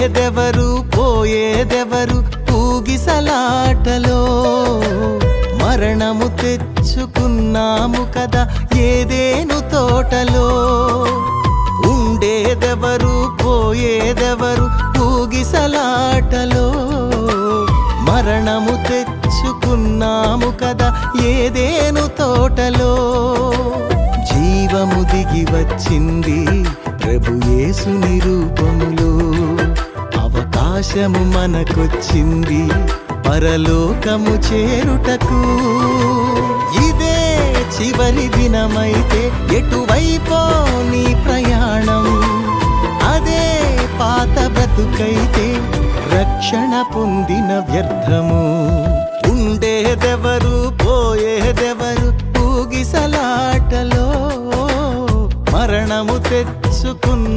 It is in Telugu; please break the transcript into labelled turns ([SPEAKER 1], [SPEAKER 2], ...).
[SPEAKER 1] ఉండేదెవరు పోయేదెవరు ఊగిసలాటలో? మరణము తెచ్చుకున్నాము కదా ఏదేను తోటలో? ఉండేదెవరు పోయేదెవరు ఊగిసలాటలో? మరణము తెచ్చుకున్నాము కదా ఏదేను తోటలో? జీవము దిగి వచ్చింది ప్రభుయేసు నిరూపములో అవకాశము మనకొచ్చింది పరలోకము చేరుటకు. ఇదే చివరి దినమైతే ఎటువైపో నీ ప్రయాణం. అదే పాత బ్రతుకైతే రక్షణ పొందిన వ్యర్థము. ఉండేదెవరు పోయేదెవరు ఊగిసలాటలో. మరణము తెచ్చుకున్న